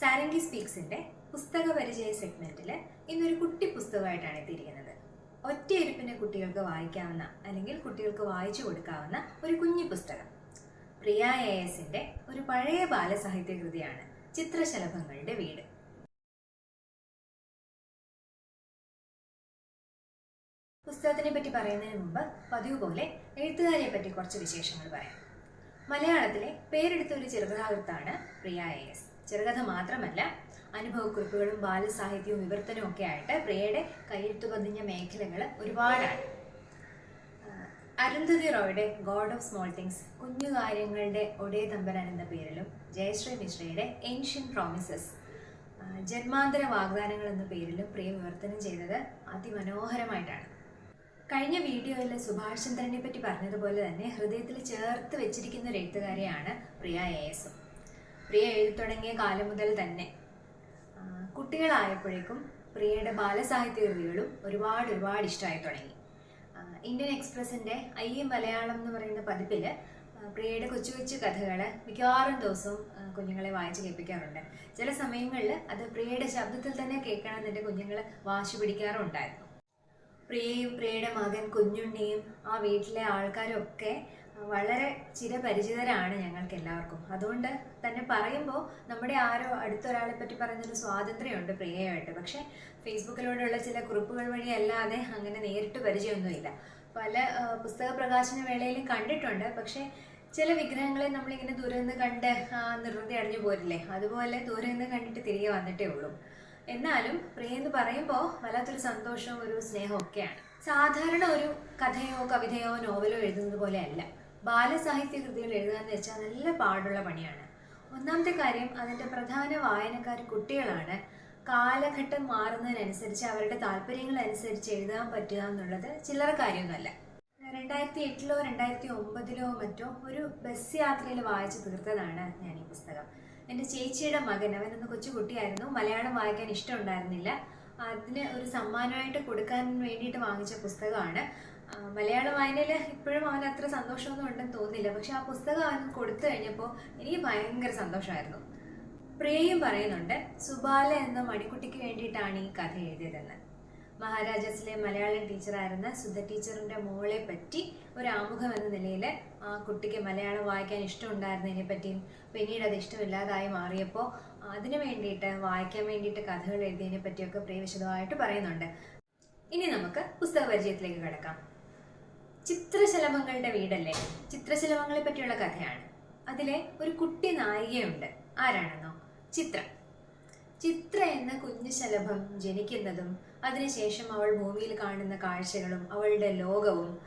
സാരംഗി സ്പീക്സിന്റെ പുസ്തക പരിചയ സെഗ്മെന്റിൽ ഇന്നൊരു കുട്ടി പുസ്തകമായിട്ടാണ് എത്തിയിരിക്കുന്നത്. ഒറ്റയിരുപ്പിന് കുട്ടികൾക്ക് വായിക്കാവുന്ന അല്ലെങ്കിൽ കുട്ടികൾക്ക് വായിച്ചു കൊടുക്കാവുന്ന ഒരു കുഞ്ഞു പുസ്തകം. പ്രിയ എ എസിന്റെ ഒരു പഴയ ബാലസാഹിത്യ കൃതിയാണ് ചിത്രശലഭങ്ങളുടെ വീട്. പുസ്തകത്തിനെ പറ്റി പറയുന്നതിന് മുമ്പ് പതിവ് പോലെ എഴുത്തുകാരിയെ പറ്റി കുറച്ച് വിശേഷങ്ങൾ പറയാം. മലയാളത്തിലെ പേരെടുത്ത ഒരു ചെറുകഥാകൃത്താണ് പ്രിയ എ എസ്. ചെറുകഥ മാത്രമല്ല അനുഭവക്കുറിപ്പുകളും ബാലസാഹിത്യവും വിവർത്തനവും ഒക്കെ ആയിട്ട് പ്രിയയുടെ കയ്യെഴുത്തു പതിഞ്ഞ മേഖലകൾ ഒരുപാടാണ്. അരുന്ധതി റോയുടെ ഗോഡ് ഓഫ് സ്മോൾ തിങ്സ് കുഞ്ഞു കാര്യങ്ങളുടെ ഒടേ തമ്പരാൻ എന്ന പേരിലും ജയശ്രീ മിശ്രയുടെ ഏൻഷ്യൻ പ്രോമിസസ് ജന്മാന്തര വാഗ്ദാനങ്ങൾ എന്ന പേരിലും പ്രിയ വിവർത്തനം ചെയ്തത് അതിമനോഹരമായിട്ടാണ്. കഴിഞ്ഞ വീഡിയോയിൽ സുഭാഷ് ചന്ദ്രനെ പറ്റി പറഞ്ഞതുപോലെ തന്നെ ഹൃദയത്തിൽ ചേർത്ത് വെച്ചിരിക്കുന്ന ഒരു എഴുത്തുകാരിയാണ് പ്രിയ എ എസും. പ്രിയ എഴുതി തുടങ്ങിയ കാലം മുതൽ തന്നെ. കുട്ടികളായപ്പോഴേക്കും പ്രിയയുടെ ബാലസാഹിത്യ കൃതികളും ഒരുപാട് ഒരുപാട് ഇഷ്ടമായി തുടങ്ങി. ഇന്ത്യൻ എക്സ്പ്രസിന്റെ ഐ എം മലയാളം എന്ന് പറയുന്ന പതിപ്പിൽ പ്രിയയുടെ കൊച്ചു കൊച്ചു കഥകൾ മിക്കവാറും ദിവസവും കുഞ്ഞുങ്ങളെ വായിച്ച് കേൾപ്പിക്കാറുണ്ട്. ചില സമയങ്ങളിൽ അത് പ്രിയയുടെ ശബ്ദത്തിൽ തന്നെ കേൾക്കണം എന്നെ കുഞ്ഞുങ്ങൾ വാശി പിടിക്കാറുണ്ടായിരുന്നു. പ്രിയയും പ്രിയയുടെ മകൻ കുഞ്ഞുണ്ണിയും ആ വീട്ടിലെ ആൾക്കാരും ഒക്കെ വളരെ ചിരപരിചിതരാണ് ഞങ്ങൾക്ക് എല്ലാവർക്കും അതുകൊണ്ട് തന്നെ പറയുമ്പോൾ നമ്മുടെ ആരോ അടുത്തൊരാളെ പറ്റി പറയുന്നൊരു സ്വാതന്ത്ര്യമുണ്ട് പ്രിയയായിട്ട്. പക്ഷേ ഫേസ്ബുക്കിലൂടെയുള്ള ചില കുറിപ്പുകൾ വഴി അല്ലാതെ അങ്ങനെ നേരിട്ട് പരിചയമൊന്നുമില്ല. പല പുസ്തക പ്രകാശന വേളയിലും കണ്ടിട്ടുണ്ട്. പക്ഷേ ചില വിഗ്രഹങ്ങളെ നമ്മളിങ്ങനെ ദൂരെ നിന്ന് കണ്ട് നിർവൃതി അടഞ്ഞു പോരില്ലേ? അതുപോലെ ദൂരെ നിന്ന് കണ്ടിട്ട് തിരികെ വന്നിട്ടേ ഉള്ളൂ. എന്നാലും പ്രിയ എന്ന് പറയുമ്പോൾ വല്ലാത്തൊരു സന്തോഷവും ഒരു സ്നേഹവും ഒക്കെയാണ്. സാധാരണ ഒരു കഥയോ കവിതയോ നോവലോ എഴുതുന്നത് പോലെയല്ല ബാലസാഹിത്യ കൃതികൾ എഴുതുക എന്ന് വെച്ചാൽ നല്ല പാടുള്ള പണിയാണ്. ഒന്നാമത്തെ കാര്യം അതിന്റെ പ്രധാന വായനക്കാർ കുട്ടികളാണ്. കാലഘട്ടം മാറുന്നതിനനുസരിച്ച് അവരുടെ താല്പര്യങ്ങൾ അനുസരിച്ച് എഴുതാൻ പറ്റുക എന്നുള്ളത് ചില്ലറ കാര്യമൊന്നുമല്ല. രണ്ടായിരത്തി എട്ടിലോ രണ്ടായിരത്തി ഒമ്പതിലോ മറ്റോ ഒരു ബസ് യാത്രയിൽ വായിച്ചു തീർത്തതാണ് ഞാൻ ഈ പുസ്തകം. എന്റെ ചേച്ചിയുടെ മകൻ അവനൊന്ന് കൊച്ചു കുട്ടിയായിരുന്നു. മലയാളം വായിക്കാൻ ഇഷ്ടമുണ്ടായിരുന്നില്ല. അതിന് ഒരു സമ്മാനമായിട്ട് കൊടുക്കാൻ വേണ്ടിയിട്ട് വാങ്ങിച്ച പുസ്തകമാണ്. മലയാള വായനയിൽ ഇപ്പോഴും അവൻ അത്ര സന്തോഷമൊന്നും ഉണ്ടെന്ന് തോന്നുന്നില്ല പക്ഷെ ആ പുസ്തകം അവൻ കൊടുത്തു കഴിഞ്ഞപ്പോൾ എനിക്ക് ഭയങ്കര സന്തോഷമായിരുന്നു. പ്രിയയും പറയുന്നുണ്ട് സുബാല എന്ന മണിക്കുട്ടിക്ക് വേണ്ടിയിട്ടാണ് ഈ കഥ എഴുതിയതെന്ന്. മഹാരാജാസിലെ മലയാളം ടീച്ചറായിരുന്ന സുധ ടീച്ചറിന്റെ മോളെ പറ്റി ഒരു ആമുഖം എന്ന നിലയിൽ ആ കുട്ടിക്ക് മലയാളം വായിക്കാൻ ഇഷ്ടമുണ്ടായിരുന്നതിനെ പറ്റിയും പിന്നീട് അത് ഇഷ്ടമില്ലാതായി മാറിയപ്പോൾ അതിനു വേണ്ടിയിട്ട് വായിക്കാൻ വേണ്ടിയിട്ട് കഥകൾ എഴുതിയതിനെ പറ്റിയൊക്കെ പ്രിയ വിശദമായിട്ട് പറയുന്നുണ്ട്. ഇനി നമുക്ക് പുസ്തക പരിചയത്തിലേക്ക് കിടക്കാം. ചിത്രശലഭങ്ങളുടെ വീടല്ലേ? ചിത്രശലഭങ്ങളെ പറ്റിയുള്ള കഥയാണ്. അതിലെ ഒരു കുട്ടി നായികയുണ്ട്. ആരാണെന്നോ? ചിത്ര. ചിത്ര എന്ന കുഞ്ഞു ശലഭം ജനിക്കുന്നതും അതിനുശേഷം അവൾ ഭൂമിയിൽ കാണുന്ന കാഴ്ചകളും അവളുടെ ലോകവും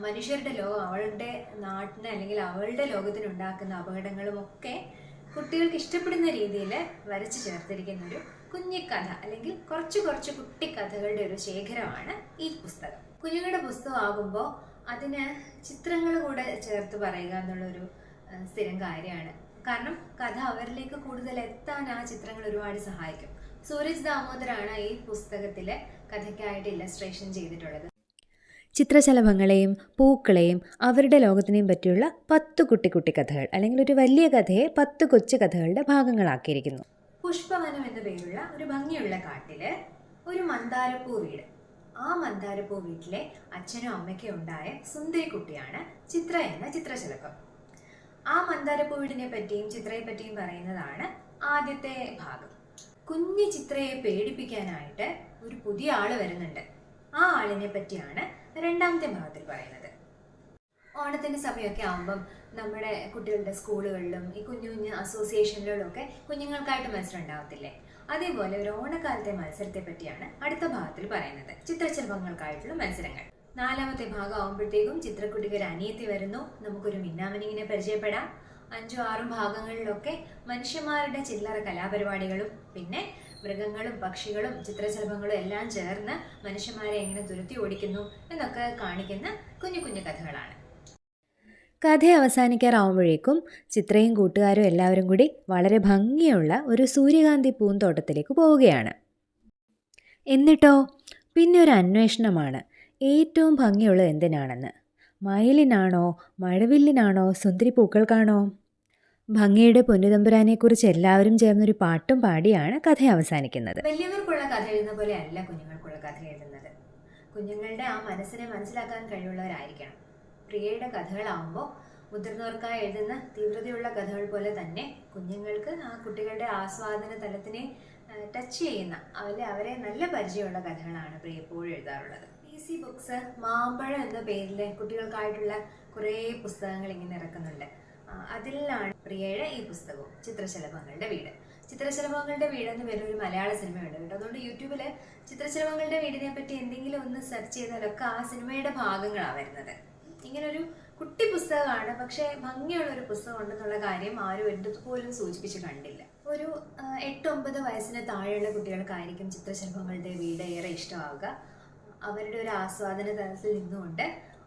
മനുഷ്യരുടെ ലോകം അവളുടെ നാട്ടിന് അല്ലെങ്കിൽ അവളുടെ ലോകത്തിന് ഉണ്ടാക്കുന്ന അപകടങ്ങളും ഒക്കെ കുട്ടികൾക്ക് ഇഷ്ടപ്പെടുന്ന രീതിയിൽ വരച്ചു ചേർത്തിരിക്കുന്ന ഒരു കുഞ്ഞിക്കഥ അല്ലെങ്കിൽ കുറച്ച് കുറച്ച് കുട്ടിക്കഥകളുടെ ഒരു ശേഖരമാണ് ഈ പുസ്തകം. കുഞ്ഞുങ്ങളുടെ പുസ്തകമാകുമ്പോൾ അതിന് ചിത്രങ്ങൾ കൂടെ ചേർത്ത് പറയുക എന്നുള്ളൊരു സ്ഥിരം കാര്യമാണ്. കാരണം കഥ അവരിലേക്ക് കൂടുതൽ എത്താൻ ആ ചിത്രങ്ങൾ ഒരുപാട് സഹായിക്കും. സൂരജ് ദാമോദരാണ് ഈ പുസ്തകത്തിലെ കഥയ്ക്കായിട്ട് ഇല്ലസ്ട്രേഷൻ ചെയ്തിട്ടുള്ളത്. ചിത്രശലഭങ്ങളെയും പൂക്കളെയും അവരുടെ ലോകത്തിനെയും പറ്റിയുള്ള പത്ത് കുട്ടി കുട്ടി കഥകൾ അല്ലെങ്കിൽ ഒരു വലിയ കഥയെ പത്ത് കൊച്ചു കഥകളുടെ ഭാഗങ്ങളാക്കിയിരിക്കുന്നു. പുഷ്പവനം എന്ന പേരുള്ള ഒരു ഭംഗിയുള്ള കാട്ടിൽ ഒരു മന്ദാരപ്പൂ വീട്. ആ മന്ദാരപ്പൂ വീട്ടിലെ അച്ഛനും അമ്മയ്ക്കും ഉണ്ടായ സുന്ദരി കുട്ടിയാണ് ചിത്ര എന്ന ചിത്രശലഭം. ആ മന്ദാരപ്പൂ വീടിനെ പറ്റിയും ചിത്രയെ പറ്റിയും പറയുന്നതാണ് ആദ്യത്തെ ഭാഗം. കുഞ്ഞു ചിത്രയെ പേടിപ്പിക്കാനായിട്ട് ഒരു പുതിയ ആൾ വരുന്നുണ്ട്. ആ ആളിനെ പറ്റിയാണ് രണ്ടാമത്തെ ഭാഗത്തിൽ പറയുന്നത്. ഓണത്തിന്റെ സമയമൊക്കെ ആകുമ്പം നമ്മുടെ കുട്ടികളുടെ സ്കൂളുകളിലും ഈ കുഞ്ഞു കുഞ്ഞു അസോസിയേഷനുകളിലും ഒക്കെ കുഞ്ഞുങ്ങൾക്കായിട്ട് മത്സരം ഉണ്ടാവത്തില്ലേ? അതേപോലെ ഒരു ഓണക്കാലത്തെ മത്സരത്തെ പറ്റിയാണ് അടുത്ത ഭാഗത്തിൽ പറയുന്നത്. ചിത്രശലഭങ്ങൾക്കായിട്ടുള്ള മത്സരങ്ങൾ. നാലാമത്തെ ഭാഗം ആകുമ്പോഴത്തേക്കും ചിത്രക്കുട്ടിക്ക് ഒരു അനിയത്തി വരുന്നു. നമുക്കൊരു മിന്നാമിനിങ്ങിനെ പരിചയപ്പെടാം. അഞ്ചും ആറും ഭാഗങ്ങളിലൊക്കെ മനുഷ്യന്മാരുടെ ചില്ലറ കലാപരിപാടികളും പിന്നെ മൃഗങ്ങളും പക്ഷികളും ചിത്രശലഭങ്ങളും എല്ലാം ചേർന്ന് മനുഷ്യന്മാരെ എങ്ങനെ തുരുത്തി ഓടിക്കുന്നു എന്നൊക്കെ കാണിക്കുന്ന കുഞ്ഞു കുഞ്ഞു കഥകളാണ്. കഥ അവസാനിക്കാറാവുമ്പോഴേക്കും ചിത്രയും കൂട്ടുകാരും എല്ലാവരും കൂടി വളരെ ഭംഗിയുള്ള ഒരു സൂര്യകാന്തി പൂന്തോട്ടത്തിലേക്ക് പോവുകയാണ്. എന്നിട്ടോ? പിന്നെ ഒരു അന്വേഷണമാണ്. ഏറ്റവും ഭംഗിയുള്ളത് എന്തിനാണെന്ന്? മയിലിനാണോ? മഴവില്ലിനാണോ? സുന്ദരി പൂക്കൾക്കാണോ ഭംഗിയുടെ പൊന്നുതമ്പുരാനെക്കുറിച്ച് എല്ലാവരും ചേർന്നൊരു പാട്ടും പാടിയാണ് കഥ അവസാനിക്കുന്നത്. വലിയവർക്കുള്ള കഥ എഴുതുന്ന പോലെ അല്ല കുഞ്ഞുങ്ങൾക്കുള്ള കഥ എഴുതുന്നത്. കുഞ്ഞുങ്ങളുടെ ആ മനസ്സിനെ മനസ്സിലാക്കാൻ കഴിവുള്ളവരായിരിക്കണം. പ്രിയയുടെ കഥകളാവുമ്പോൾ മുതിർന്നവർക്കായി എഴുതുന്ന തീവ്രതയുള്ള കഥകൾ പോലെ തന്നെ കുഞ്ഞുങ്ങൾക്ക് ആ കുട്ടികളുടെ ആസ്വാദന തലത്തിനെ ടച്ച് ചെയ്യുന്ന അവരെ അവരെ നല്ല പരിചയമുള്ള കഥകളാണ് പ്രിയ എപ്പോഴും എഴുതാറുള്ളത്. പി സി ബുക്സ് മാമ്പഴം എന്ന പേരിൽ കുട്ടികൾക്കായിട്ടുള്ള കുറേ പുസ്തകങ്ങൾ ഇങ്ങനെ ഇറക്കുന്നുണ്ട്. അതിലാണ് പ്രിയയുടെ ഈ പുസ്തകവും ചിത്രശലഭങ്ങളുടെ വീട്. ചിത്രശലഭങ്ങളുടെ വീട് എന്ന് ഒരു മലയാള സിനിമയുണ്ട് കേട്ടോ. അതുകൊണ്ട് യൂട്യൂബിൽ ചിത്രശലഭങ്ങളുടെ വീടിനെ പറ്റി എന്തെങ്കിലും ഒന്ന് സെർച്ച് ചെയ്താലൊക്കെ ആ സിനിമയുടെ ഭാഗങ്ങളാണ് വരുന്നത്. ഇങ്ങനൊരു കുട്ടി പുസ്തകമാണ് പക്ഷേ ഭംഗിയുള്ള ഒരു പുസ്തകം ഉണ്ടെന്നുള്ള കാര്യം ആരും എന്റെ പോലും സൂചിപ്പിച്ച് കണ്ടില്ല. ഒരു ആ, എട്ട് ഒമ്പത് വയസ്സിന് താഴെയുള്ള കുട്ടികൾക്കായിരിക്കും ചിത്രശലഭങ്ങളുടെ വീട് ഏറെ ഇഷ്ടമാവുക. അവരുടെ ഒരു ആസ്വാദന തലത്തിൽ നിന്നുകൊണ്ട്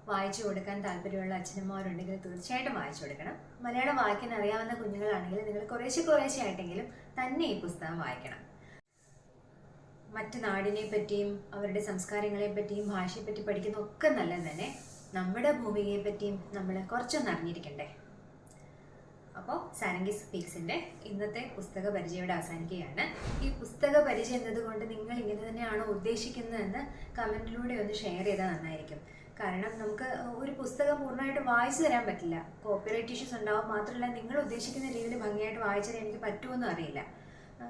വായിച്ചു കൊടുക്കാൻ താല്പര്യമുള്ള അച്ഛനമ്മമാരുണ്ടെങ്കിൽ തീർച്ചയായിട്ടും വായിച്ചു കൊടുക്കണം. മലയാളം വായിക്കാൻ അറിയാവുന്ന കുഞ്ഞുങ്ങളാണെങ്കിൽ നിങ്ങൾ കുറേശ്ശെ കുറേശ്ശെ ആയിട്ടെങ്കിലും തന്നെ ഈ പുസ്തകം വായിക്കണം. മറ്റു നാടിനെ പറ്റിയും അവരുടെ സംസ്കാരങ്ങളെ പറ്റിയും ഭാഷയെ പറ്റി പഠിക്കുന്ന ഒക്കെ നല്ലത് തന്നെ. നമ്മുടെ ഭൂമിയെ പറ്റിയും നമ്മൾ കുറച്ചൊന്ന് അറിഞ്ഞിരിക്കണ്ടേ? അപ്പോൾ സാരംഗി സ്പീക്സിന്റെ ഇന്നത്തെ പുസ്തക പരിചയം അവസാനിക്കുകയാണ്. ഈ പുസ്തക പരിചയം എന്നതുകൊണ്ട് നിങ്ങൾ ഇങ്ങനെ തന്നെയാണോ ഉദ്ദേശിക്കുന്നതെന്ന് കമന്റിലൂടെ ഒന്ന് ഷെയർ ചെയ്താൽ നന്നായിരിക്കും. കാരണം നമുക്ക് ഒരു പുസ്തകം പൂർണമായിട്ട് വായിച്ചു തരാൻ പറ്റില്ല. കോപ്പിറൈറ്റ് ഇഷ്യൂസ് ഉണ്ടാവും മാത്രമല്ല നിങ്ങൾ ഉദ്ദേശിക്കുന്ന രീതിയിൽ ഭംഗിയായിട്ട് വായിച്ചു തരാൻ എനിക്ക് പറ്റുമെന്നും അറിയില്ല.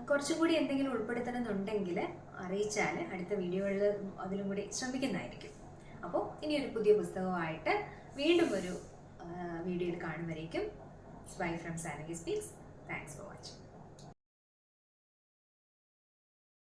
കുറച്ചും കൂടി എന്തെങ്കിലും ഉൾപ്പെടുത്തണമെന്നുണ്ടെങ്കിൽ അറിയിച്ചാൽ അടുത്ത വീഡിയോകളിൽ അതിലും കൂടി ശ്രമിക്കുന്നതായിരിക്കും. അപ്പോൾ ഇനി ഒരു പുതിയ പുസ്തകമായിട്ട് വീണ്ടും ഒരു വീഡിയോയിൽ കാണുമ്പോഴേക്കും bye from Sanagi speaks thanks for watching